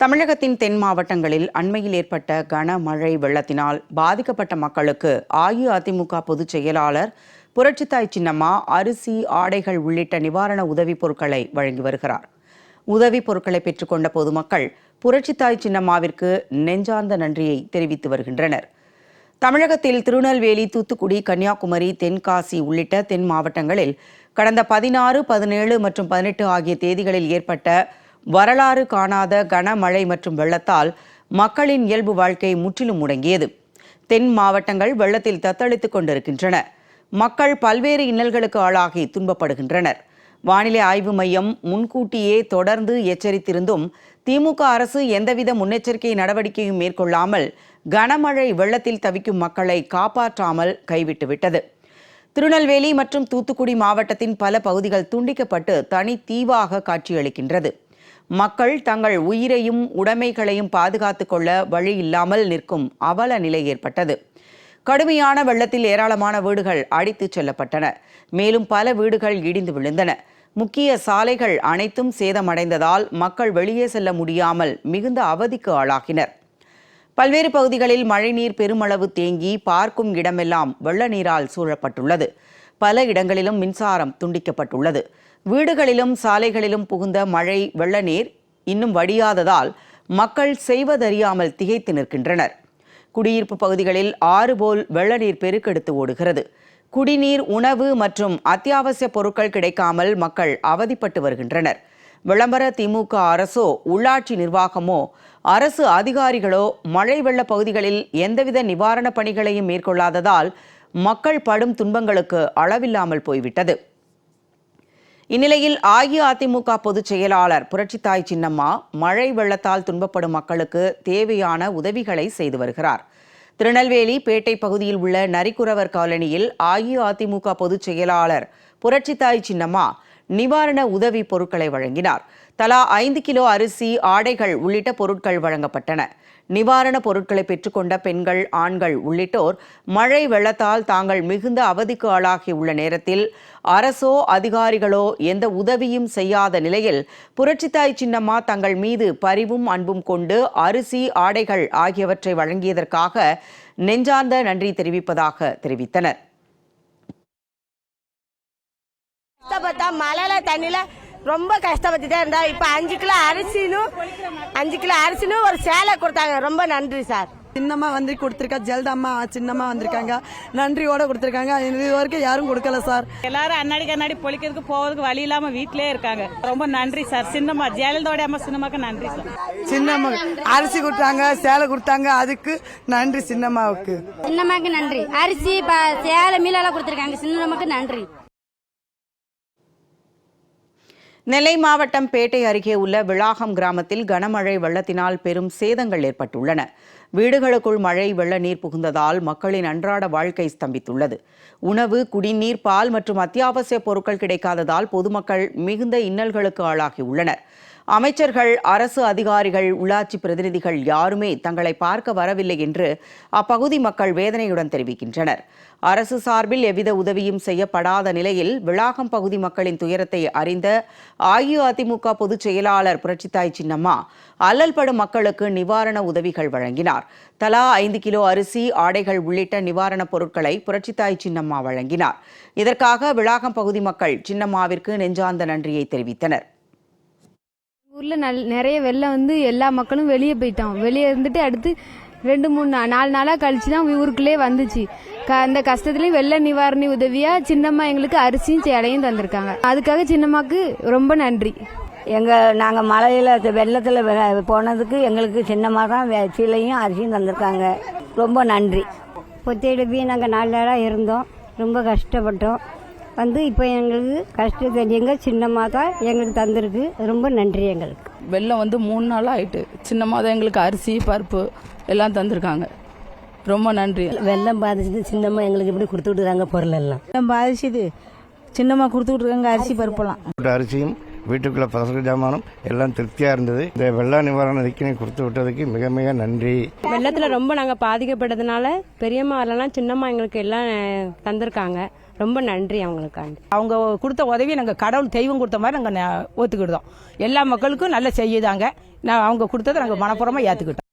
தமிழகத்தின் தென் மாவட்டங்களில் அண்மையில் ஏற்பட்ட கனமழை வெள்ளத்தினால் பாதிக்கப்பட்ட மக்களுக்கு அஇஅதிமுக பொதுச் செயலாளர் புரட்சித்தாய் சின்னம்மா அரிசி ஆடைகள் உள்ளிட்ட நிவாரண உதவிப் பொருட்களை வழங்கி வருகிறார். உதவிப் பொருட்களை பெற்றுக்கொண்ட பொதுமக்கள் புரட்சித்தாய் சின்னம்மாவிற்கு நெஞ்சார்ந்த நன்றியை தெரிவித்து வருகின்றனர். தமிழகத்தில் திருநெல்வேலி தூத்துக்குடி கன்னியாகுமரி தென்காசி உள்ளிட்ட தென் மாவட்டங்களில் கடந்த பதினாறு பதினேழு மற்றும் பதினெட்டு ஆகிய தேதிகளில் ஏற்பட்ட வரலாறு காணாத கனமழை மற்றும் வெள்ளத்தால் மக்களின் இயல்பு வாழ்க்கை முற்றிலும் முடங்கியது. தென் மாவட்டங்கள் வெள்ளத்தில் தத்தளித்துக் கொண்டிருக்கின்றன. மக்கள் பல்வேறு இன்னல்களுக்கு ஆளாகி துன்பப்படுகின்றனர். வானிலை ஆய்வு மையம் முன்கூட்டியே தொடர்ந்து எச்சரித்திருந்தும் திமுக அரசு எந்தவித முன்னெச்சரிக்கை நடவடிக்கையும் மேற்கொள்ளாமல் கனமழை வெள்ளத்தில் தவிக்கும் மக்களை காப்பாற்றாமல் கைவிட்டுவிட்டது. திருநெல்வேலி மற்றும் தூத்துக்குடி மாவட்டத்தின் பல பகுதிகள் துண்டிக்கப்பட்டு தனி தீவாக காட்சியளிக்கின்றது. மக்கள் தங்கள் உயிரையும் உடைமைகளையும் பாதுகாத்து கொள்ள வழி இல்லாமல் நிற்கும் அவல நிலை ஏற்பட்டது. கடுமையான வெள்ளத்தில் ஏராளமான வீடுகள் அடித்துச் செல்லப்பட்டன. மேலும் பல வீடுகள் இடிந்து விழுந்தன. முக்கிய சாலைகள் அனைத்தும் சேதமடைந்ததால் மக்கள் வெளியே செல்ல முடியாமல் மிகுந்த அவதிக்கு ஆளாகினர். பல்வேறு பகுதிகளில் மழைநீர் பெருமளவு தேங்கி பார்க்கும் இடமெல்லாம் வெள்ள நீரால் சூழப்பட்டுள்ளது. பல இடங்களிலும் மின்சாரம் துண்டிக்கப்பட்டுள்ளது. வீடுகளிலும் சாலைகளிலும் புகுந்த மழை வெள்ள நீர் இன்னும் வடியாததால் மக்கள் செய்வதறியாமல் திகைத்து நிற்கின்றனர். குடியிருப்பு பகுதிகளில் ஆறு போல் வெள்ள நீர் பெருக்கெடுத்து ஓடுகிறது. குடிநீர் உணவு மற்றும் அத்தியாவசிய பொருட்கள் கிடைக்காமல் மக்கள் அவதிப்பட்டு வருகின்றனர். விளம்பர திமுக அரசோ உள்ளாட்சி நிர்வாகமோ அரசு அதிகாரிகளோ மழை வெள்ள பகுதிகளில் எந்தவித நிவாரணப் பணிகளையும் மேற்கொள்ளாததால் மக்கள் படும் துன்பங்களுக்கு அளவில்லாமல் போய்விட்டது. இந்நிலையில் அஇஅதிமுக பொதுச் செயலாளர் புரட்சித்தாய் சின்னம்மா மழை வெள்ளத்தால் துன்பப்படும் மக்களுக்கு தேவையான உதவிகளை செய்து வருகிறார். திருநெல்வேலி பேட்டை பகுதியில் உள்ள நரிக்குறவர் காலனியில் அஇஅதிமுக பொதுச் செயலாளர் புரட்சித்தாய் சின்னம்மா நிவாரண உதவி பொருட்களை வழங்கினார். தலா ஐந்து கிலோ அரிசி ஆடைகள் உள்ளிட்ட பொருட்கள் வழங்கப்பட்டன. நிவாரணப் பொருட்களை பெற்றுக்கொண்ட பெண்கள் ஆண்கள் உள்ளிட்டோர் மழை வெள்ளத்தால் தாங்கள் மிகுந்த அவதிக்கு ஆளாகியுள்ள நேரத்தில் அரசோ அதிகாரிகளோ எந்த உதவியும் செய்யாத நிலையில் புரட்சித்தாய் சின்னம்மா தங்கள் மீது பரிவும் அன்பும் கொண்டு அரிசி ஆடைகள் ஆகியவற்றை வழங்கியதற்காக நெஞ்சார்ந்த நன்றி தெரிவிப்பதாக தெரிவித்தனர். மழையில ரொம்ப கஷ்டப்பட்டுட்டே இருந்தா இப்ப அஞ்சு கிலோ அரிசினும் அஞ்சு கிலோ அரிசினும் ஒரு சேலை கொடுத்தாங்க. ரொம்ப நன்றி சார். சின்னம்மா வந்து கொடுத்துருக்கா. ஜெல்தம்மா சின்னம்மா வந்திருக்காங்க. நன்றியோட கொடுத்துருக்காங்க. இது வரைக்கும் யாரும் கொடுக்கல சார். எல்லாரும் அன்னாடி கண்ணாடி பொழிக்கிறதுக்கு போறதுக்கு வழி இல்லாம வீட்டிலே இருக்காங்க. ரொம்ப நன்றி சார். சின்னம்மா ஜெயலலிதாவோட அம்மா சின்னம்மாக்கு நன்றி சார். சின்னம்மா அரிசி கொடுத்தாங்க சேலை கொடுத்தாங்க. அதுக்கு நன்றி சின்னம்மாவுக்கு. சின்னம்மாக்கு நன்றி. அரிசி சேலை மீலெல்லாம் கொடுத்துருக்காங்க. சின்னம்மாக்கு நன்றி. நெல்லை மாவட்டம் பேட்டை அருகே உள்ள விளாகம் கிராமத்தில் கனமழை வெள்ளத்தினால் பெரும் சேதங்கள் ஏற்பட்டுள்ளன. வீடுகளுக்குள் மழை வெள்ள நீர் புகுந்ததால் மக்களின் அன்றாட வாழ்க்கை ஸ்தம்பித்துள்ளது. உணவு குடிநீர் பால் மற்றும் அத்தியாவசிய பொருட்கள் கிடைக்காததால் பொதுமக்கள் மிகுந்த இன்னல்களுக்கு ஆளாகியுள்ளனர் அமைச்சர்கள் அரசு அதிகாரிகள் உள்ளாட்சி பிரதிநிதிகள் யாருமே தங்களை பார்க்க வரவில்லை என்று அப்பகுதி மக்கள் வேதனையுடன் தெரிவிக்கின்றனர். அரசு சார்பில் எவ்வித உதவியும் செய்யப்படாத நிலையில் விளாகம் பகுதி மக்களின் துயரத்தை அறிந்த அஇஅதிமுக பொதுச் செயலாளர் புரட்சித்தாய் சின்னம்மா அல்லல்படும் மக்களுக்கு நிவாரண உதவிகள் வழங்கினார். தலா ஐந்து கிலோ அரிசி ஆடைகள் உள்ளிட்ட நிவாரணப் பொருட்களை புரட்சித்தாய் சின்னம்மா வழங்கினார். இதற்காக விளாகம் பகுதி மக்கள் சின்னம்மாவிற்கு நெஞ்சார்ந்த நன்றியை தெரிவித்தனர். ஊர்ல நல் நிறைய வெள்ளம் வந்து எல்லா மக்களும் வெளியே போயிட்டோம் வெளியே இருந்துட்டு அடுத்து ரெண்டு மூணு நா- நாலு நாளா கழிச்சு தான் ஊருக்குள்ளே வந்துச்சு. க- அந்த கஷ்டத்துலயும் வெள்ள நிவாரணி உதவியா சின்னம்மா எங்களுக்கு அரிசியும் சேலையும் தந்திருக்காங்க. அதுக்காக சின்னம்மாக்கு ரொம்ப நன்றி. எங்க நாங்க மழையில வெள்ளத்துல போனதுக்கு எங்களுக்கு சின்னமா தான் வெ- சீலையும் அரிசியும் தந்திருக்காங்க. ரொம்ப நன்றி. பொத்தெடுப்பி நாங்கள் நாலு நாளாக இருந்தோம். ரொம்ப கஷ்டப்பட்டோம். வந்து இப்போ எங்களுக்கு கஷ்டம் தெரியுங்க சின்னம்மா தான் எங்களுக்கு தந்திருக்கு. ரொம்ப நன்றி எங்களுக்கு. வெள்ளம் வந்து மூணு நாள் ஆயிட்டு. சின்னம்மா தான் எங்களுக்கு அரிசி பருப்பு எல்லாம் தந்திருக்காங்க. ரொம்ப நன்றி. வெள்ளம் பாதிச்சது சின்னம்மா எங்களுக்கு இப்படி கொடுத்து விட்டுறாங்க பொருள் எல்லாம். பாதிச்சுது சின்னம்மா கொடுத்து விட்டுருக்காங்க அரிசி பருப்பெல்லாம். அரிசியும் வீட்டுக்குள்ள பசங்க ஜாமானும் எல்லாம் திருப்தியா இருந்தது. இந்த வெள்ள நிவாரண நிதிக்கினை கொடுத்து விட்டதுக்கு மிக மிக நன்றி. வெள்ளத்தில் ரொம்ப நாங்கள் பாதிக்கப்பட்டதுனால பெரியம்மா வரலாம் சின்னம்மா எங்களுக்கு எல்லாம் தந்திருக்காங்க. ரொம்ப நன்றி அவங்களுக்காண்டி. அவங்க கொடுத்த உதவி நாங்க கடவுள் தெய்வம் கொடுத்த மாதிரி நாங்க ந- ஒத்துக்கிட்டோம். எல்லா மக்களுக்கும் நல்லா செய்யுதாங்க. நான் அவங்க கொடுத்ததை நாங்கள் மனப்புறமாக ஏற்றுக்கிட்டோம்